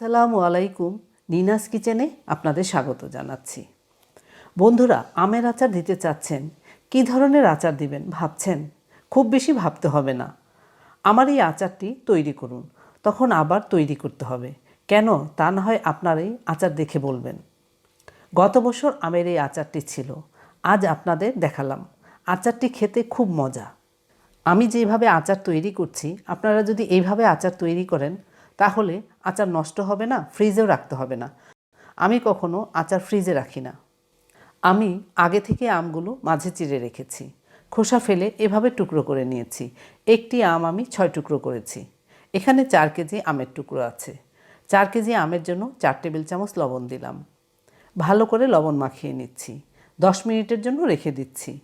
আসসালামু আলাইকুম, নিনাস কিচেনে আপনাদের স্বাগত জানাচ্ছি। বন্ধুরা, আমের আচার দিতে চাচ্ছেন, কী ধরনের আচার দিবেন ভাবছেন? খুব বেশি ভাবতে হবে না। আমার এই আচারটি তৈরি করুন, তখন আবার তৈরি করতে হবে। কেন? তা না হয় আপনার এই আচার দেখে বলবেন। গত বছর আমের এই আচারটি ছিল, আজ আপনাদের দেখালাম। আচারটি খেতে খুব মজা। আমি যেভাবে আচার তৈরি করছি, আপনারা যদি এইভাবে আচার তৈরি করেন তাহলে আচার নষ্ট হবে না ফ্রিজেও রাখতে হবে না। আমি কখনো আচার ফ্রিজে রাখি না। আমি আগে থেকে আমগুলো মাঝে চিড়ে রেখেছি। খোসা ফেলে এভাবে টুকরো করে নিয়েছি। একটি আম আমি ছয় টুকরো করেছি। এখানে চার কেজি আমের টুকরো আছে। চার কেজি আমের জন্য চার টেবিল চামচ লবণ দিলাম। ভালো করে লবণ মাখিয়ে নিচ্ছি। দশ মিনিটের জন্য রেখে দিচ্ছি।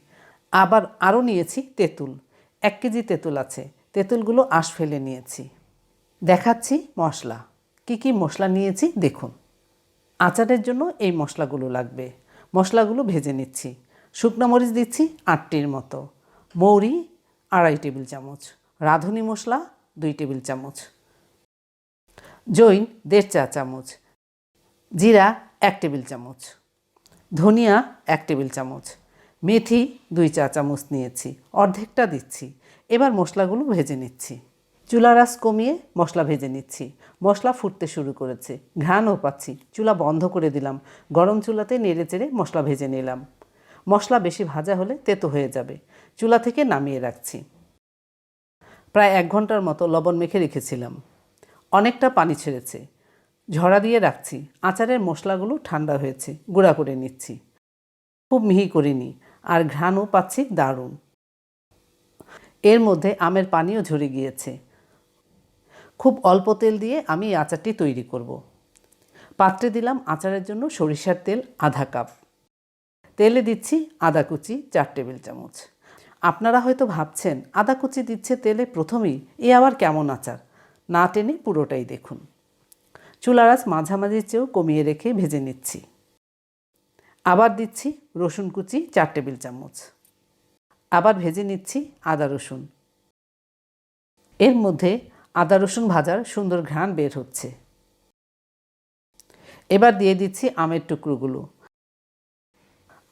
আবার আরও নিয়েছি তেঁতুল। এক কেজি তেঁতুল আছে। তেঁতুলগুলো আঁশ ফেলে নিয়েছি। দেখাচ্ছি মশলা। কি কি মশলা নিয়েছি দেখুন। আচারের জন্য এই মশলাগুলো লাগবে। মশলাগুলো ভেজে নিচ্ছি। শুকনো মরিচ দিচ্ছি আটটির মতো। মৌরি আড়াই টেবিল চামচ। রাঁধুনি মশলা দুই টেবিল চামচ। জৈন দেড় চা চামচ। জিরা এক টেবিল চামচ। ধনিয়া এক টেবিল চামচ। মেথি দুই চা চামচ নিয়েছি। অর্ধেকটা দিচ্ছি। এবার মশলাগুলো ভেজে নিচ্ছি। চুলা রাস কমিয়ে মশলা ভেজে নিচ্ছি। মশলা ফুটতে শুরু করেছে। ঘ্রাণও পাচ্ছি। চুলা বন্ধ করে দিলাম। গরম চুলাতে নেড়ে চেড়ে মশলা ভেজে নিলাম। মশলা বেশি ভাজা হলে তেতো হয়ে যাবে। চুলা থেকে নামিয়ে রাখছি। প্রায় এক ঘণ্টার মতো লবণ মেখে রেখেছিলাম। অনেকটা পানি ছেড়েছে। ঝরা দিয়ে রাখছি। আচারের মশলাগুলো ঠান্ডা হয়েছে। গুঁড়া করে নিচ্ছি। খুব মিহি করিনি। আর ঘ্রাণও পাচ্ছি দারুণ। এর মধ্যে আমের পানিও ঝরে গিয়েছে। খুব অল্প তেল দিয়ে আমি এই আচারটি তৈরি করব। পাত্রে দিলাম আচারের জন্য সরিষার তেল আধা কাপ। তেলে দিচ্ছি আদা কুচি চার টেবিল চামচ। আপনারা হয়তো ভাবছেন, আদা কুচি দিচ্ছে তেলে প্রথমেই এ আবার কেমন আচার? না টেনে পুরোটাই দেখুন। চুলারাস মাঝামাঝি চেয়েও কমিয়ে রেখে ভেজে নিচ্ছি। আবার দিচ্ছি রসুন কুচি চার টেবিল চামচ। আবার ভেজে নিচ্ছি আদা রসুন। এর মধ্যে আদা রসুন ভাজার সুন্দর ঘ্রাণ বের হচ্ছে। এবার দিয়ে দিচ্ছি আমের টুকরোগুলো।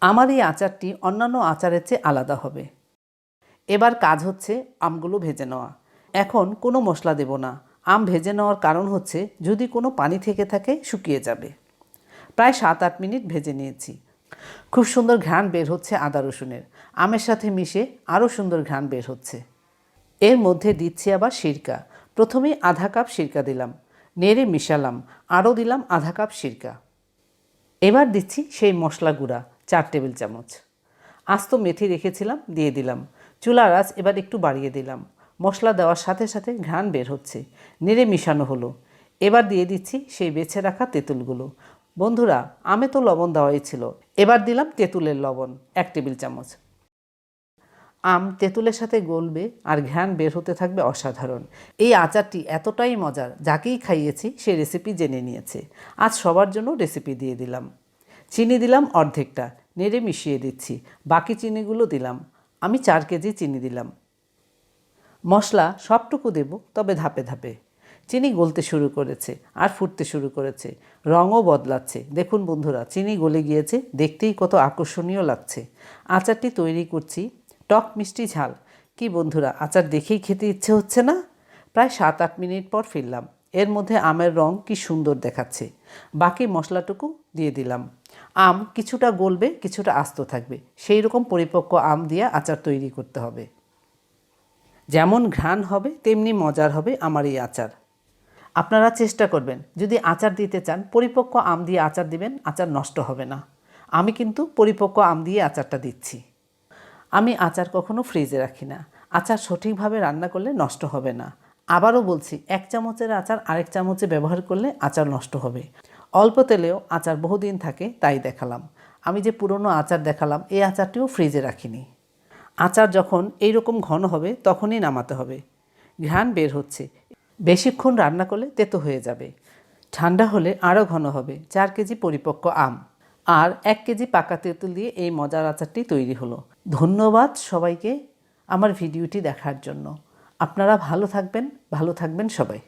আমার এই আচারটি অন্যান্য আচারের চেয়ে আলাদা হবে। এবার কাজ হচ্ছে আমগুলো ভেজে নেওয়া। এখন কোনো মশলা দেব না। আম ভেজে নেওয়ার কারণ হচ্ছে যদি কোনো পানি থেকে থাকে শুকিয়ে যাবে। প্রায় সাত আট মিনিট ভেজে নিয়েছি। খুব সুন্দর ঘ্রাণ বের হচ্ছে আদা রসুনের। আমের সাথে মিশে আরও সুন্দর ঘ্রাণ বের হচ্ছে। এর মধ্যে দিচ্ছি আবার সিরকা। প্রথমেই আধা কাপ সিরকা দিলাম, নেড়ে মিশালাম, আরও দিলাম আধা কাপ সিরকা। এবার দিচ্ছি সেই মশলা গুঁড়া, চার টেবিল চামচ। আস্ত মেথি রেখেছিলাম, দিয়ে দিলাম। চুলার আঁচ এবার একটু বাড়িয়ে দিলাম। মশলা দেওয়ার সাথে সাথে ঘ্রাণ বের হচ্ছে। নেড়ে মিশানো হলো। এবার দিয়ে দিচ্ছি সেই বেছে রাখা তেঁতুলগুলো। বন্ধুরা আমে তো লবণ দেওয়াই ছিল। এবার দিলাম তেঁতুলের লবণ, এক টেবিল চামচ। আম তেঁতুলের সাথে গলবে আর ঘ্রাণ বের হতে থাকবে অসাধারণ। এই আচারটি এতটাই মজার, যাকেই খাইয়েছি সে রেসিপি জেনে নিয়েছে। আজ সবার জন্য রেসিপি দিয়ে দিলাম। চিনি দিলাম অর্ধেকটা, নেড়ে মিশিয়ে দিচ্ছি। বাকি চিনিগুলো দিলাম। আমি চার কেজি চিনি দিলাম। মশলা সবটুকু দেব, তবে ধাপে ধাপে। চিনি গলতে শুরু করেছে আর ফুটতে শুরু করেছে। রঙও বদলাচ্ছে। দেখুন বন্ধুরা, চিনি গলে গিয়েছে। দেখতেই কত আকর্ষণীয় লাগছে। আচারটি তৈরি করছি টক মিষ্টি ঝাল। কি বন্ধুরা, আচার দেখেই খেতে ইচ্ছে হচ্ছে না? প্রায় সাত আট মিনিট পর ফিরলাম। এর মধ্যে আমের রং কি সুন্দর দেখাচ্ছে। বাকি মশলাটুকু দিয়ে দিলাম। আম কিছুটা গলবে, কিছুটা আস্ত থাকবে। সেই রকম পরিপক্ক আম দিয়ে আচার তৈরি করতে হবে। যেমন ঘ্রাণ হবে, তেমনি মজার হবে আমার এই আচার। আপনারা চেষ্টা করবেন, যদি আচার দিতে চান, পরিপক্ক আম দিয়ে আচার দিবেন, আচার নষ্ট হবে না। আমি কিন্তু পরিপক্ক আম দিয়ে আচারটা দিচ্ছি। আমি আচার কখনো ফ্রিজে রাখি না। আচার সঠিকভাবে রান্না করলে নষ্ট হবে না। আবারও বলছি, এক চামচের আচার আরেক চামচে ব্যবহার করলে আচার নষ্ট হবে। অল্প তেলেও আচার বহুদিন থাকে, তাই দেখালাম। আমি যে পুরনো আচার দেখালাম, এই আচারটিও ফ্রিজে রাখিনি। আচার যখন এই রকম ঘন হবে, তখনই নামাতে হবে। ঘ্রাণ বের হচ্ছে। বেশিক্ষণ রান্না করলে তেতো হয়ে যাবে। ঠান্ডা হলে আরও ঘন হবে। চার কেজি পরিপক্ক আম। আর এক কেজি পাকা তেঁতুল দিয়ে এই মজার আচারটি তৈরি হলো। ধন্যবাদ সবাইকে আমার ভিডিওটি দেখার জন্য। আপনারা ভালো থাকবেন ভালো থাকবেন সবাই।